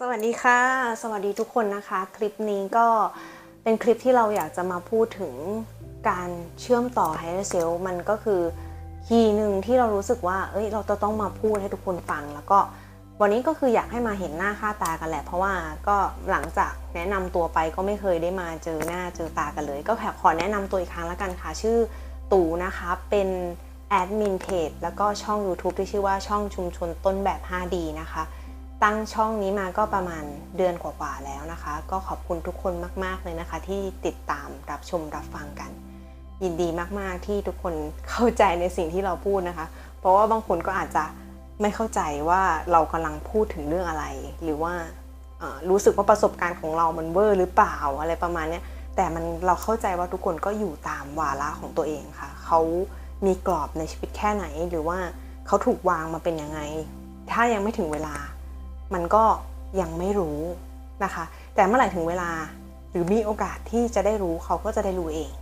สวัสดีค่ะ สวัสดีทุกคนนะคะ คลิปนี้ก็เป็นคลิปที่เราอยากจะมาพูดถึงการเชื่อมต่อ higher self มันก็คือคีย์หนึ่งที่เรารู้สึกว่า เอ้ย เราจะต้องมาพูดให้ทุกคนฟัง แล้วก็วันนี้ก็คืออยากให้มาเห็นหน้าค่าตากันแหละ เพราะว่าก็หลังจากแนะนำตัวไปก็ไม่เคยได้มาเจอหน้าเจอตากันเลย ก็ขอแนะนำตัวอีกครั้งล้วกันค่ะ ชื่อตู่นะคะ เป็นแอดมินเพจแล้วก็ช่อง YouTube ที่ชื่อว่าช่องชุมชนต้นแบบ 5D นะคะ ตั้งช่องนี้มาก็ประมาณเดือนกว่าๆแล้วนะคะ ก็ขอบคุณทุกคนมาก ๆเลยนะคะ ที่ติดตามรับชมรับฟังกัน ยินดีมากๆที่ทุกคนเข้าใจในสิ่งที่เราพูดนะคะ เพราะว่าบางคนก็อาจจะไม่เข้าใจว่าเรากำลังพูดถึงเรื่องอะไร หรือว่ารู้สึกว่าประสบการณ์ของเรามันเวอร์หรือเปล่าอะไรประมาณนี้แต่มันเราเข้าใจว่าทุกคนก็อยู่ตามวาระของตัวเองค่ะ เขามีกรอบในชีวิตแค่ไหน หรือว่าเขาถูกวางมาเป็นยังไง ถ้ายังไม่ถึงเวลา มันก็ยังไม่รู้นะคะ แต่เมื่อไหร่ถึงเวลาหรือมีโอกาสที่จะได้รู้เขาก็จะได้รู้เอง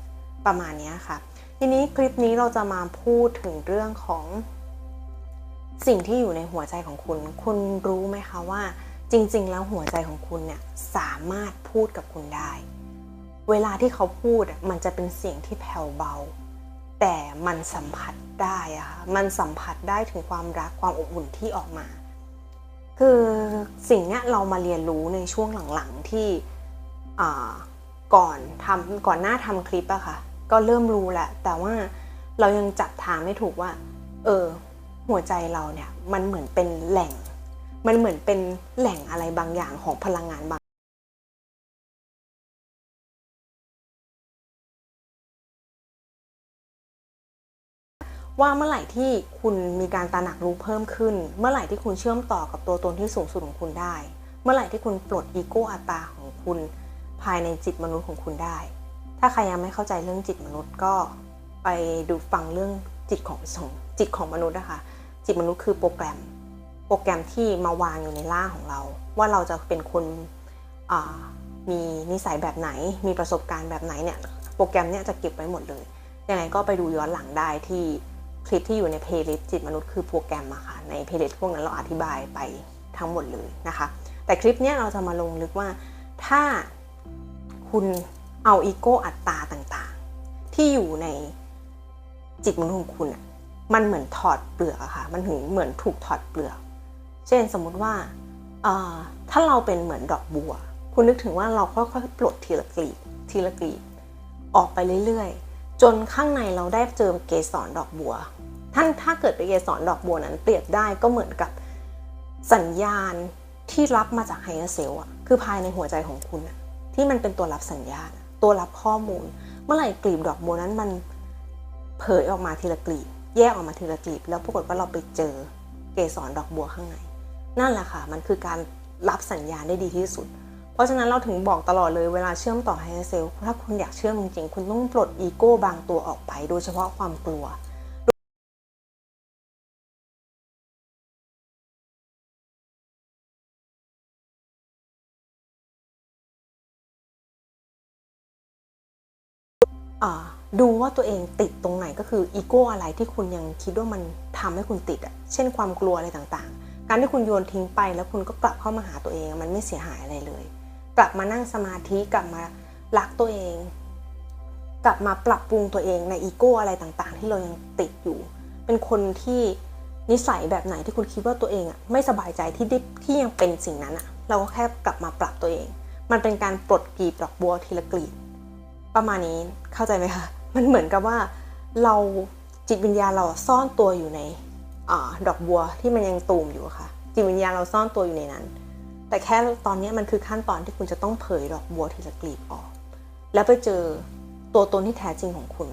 ประมาณนี้ค่ะ ทีนี้คลิปนี้เราจะมาพูดถึงเรื่องของสิ่งที่อยู่ในหัวใจของคุณ คุณรู้ไหมคะว่า จริง ๆ แล้วหัวใจของคุณเนี่ยสามารถพูดกับคุณได้ เวลาที่เขาพูดมันจะเป็นเสียงที่แผ่วเบา แต่มันสัมผัสได้อะค่ะ มันสัมผัสได้ถึงความรักความอบอุ่นที่ออกมา คือสิ่งเนี้ยเรามาเรียนรู้ในช่วงหลังๆที่ก่อนทำก่อนหน้าทำคลิปอะค่ะ ก็เริ่มรู้แหละ แต่ว่าเรายังจับทางไม่ถูกว่า เออ หัวใจเราเนี่ย มันเหมือนเป็นแหล่ง มันเหมือนเป็นแหล่งอะไรบางอย่างของพลังงานบาง ว่าเมื่อไหร่ที่คุณมีการตระหนักรู้เพิ่มขึ้น เมื่อไหร่ที่คุณเชื่อมต่อกับตัวตนที่สูงสุดของคุณได้ เมื่อไหร่ที่คุณปลดอีโก้อัตตาของคุณ ภายในจิตมนุษย์ของคุณได้ ถ้าใครยังไม่เข้าใจเรื่องจิตมนุษย์ก็ไปดูฟังเรื่องจิตของของจิตของมนุษย์นะคะ จิตมนุษย์คือโปรแกรม โปรแกรมที่มาวางอยู่ในร่างของเรา ว่าเราจะเป็นคนมีนิสัยแบบไหน มีประสบการณ์แบบไหนเนี่ย โปรแกรมเนี่ยจะเก็บไว้หมดเลย ยังไงก็ไปดูย้อนหลังได้ที่ คลิปที่อยู่ในเพลย์ลิสต์จิตมนุษย์คือโปรแกรมอะค่ะในเพลย์ลิสต์พวกนั้นเราอธิบายไปทั้งหมดเลยนะคะ แต่คลิปนี้เราจะมาลงลึกว่าถ้าคุณเอาอีโก้อัตตาต่างๆ ที่อยู่ในจิตมนุษย์ของคุณอะมันเหมือนถอดเปลือกอะค่ะมันถึงเหมือนถูกถอดเปลือก เช่นสมมุติว่าถ้าเราเป็นเหมือนดอกบัว คุณนึกถึงว่าเราค่อยๆปลดทีละกลีบทีละกลีบออกไปเรื่อยๆ จนข้างในเราได้เจอเกสรดอกบัว ท่านถ้าเกิดเป็นเกสรดอกบัวนั้นเปรียบได้ก็เหมือนกับสัญญาณที่รับมาจากไฮเออร์เซลอะคือภายในหัวใจของคุณ ที่มันเป็นตัวรับสัญญาณ ตัวรับข้อมูล เมื่อไหร่กลีบดอกบัวนั้นมันเผยออกมาทีละกลีบ แยกออกมาทีละกลีบ แล้วปรากฏว่าเราไปเจอเกสรดอกบัวข้างใน นั่นแหละค่ะ มันคือการรับสัญญาณได้ดีที่สุด เพราะฉะนั้นเราถึงบอกตลอดเลยเวลาเชื่อมต่อไฮเซลถ้าคุณอยากเชื่อมจริงๆ คุณต้องปลดอีโก้บางตัวออกไป โดยเฉพาะความกลัวดูว่าตัวเองติดตรงไหนก็คืออีโก้อะไรที่คุณยังคิดว่ามันทำให้คุณติดอะเช่นความกลัวอะไรต่างๆ การที่คุณโยนทิ้งไปแล้วคุณก็กลับเข้ามาหาตัวเองมันไม่เสียหายอะไรเลย กลับมานั่งสมาธิกลับมารักตัวเอง กลับมาปรับปรุงตัวเองในอีโก้อะไรต่างๆ ที่เรายังติดอยู่ เป็นคนที่นิสัยแบบไหนที่คุณคิดว่าตัวเองอะไม่สบายใจที่ได้ที่ยังเป็นสิ่งนั้นอะ เราก็แค่กลับมาปรับตัวเอง มันเป็นการปลดกลีบดอกบัวทีละกลีบประมาณนี้เข้าใจไหมคะมันเหมือนกับว่าเราจิตวิญญาณเราซ่อนตัวอยู่ในอดอกบัวที่มันยังตูมอยู่ค่ะ จิตวิญญาณเราซ่อนตัวอยู่ในนั้น แต่แค่ตอนนี้มันคือขั้นตอนที่คุณจะต้องเผยดอกบัวทีละกลีบออก แล้วไปเจอตัวตนที่แท้จริงของคุณ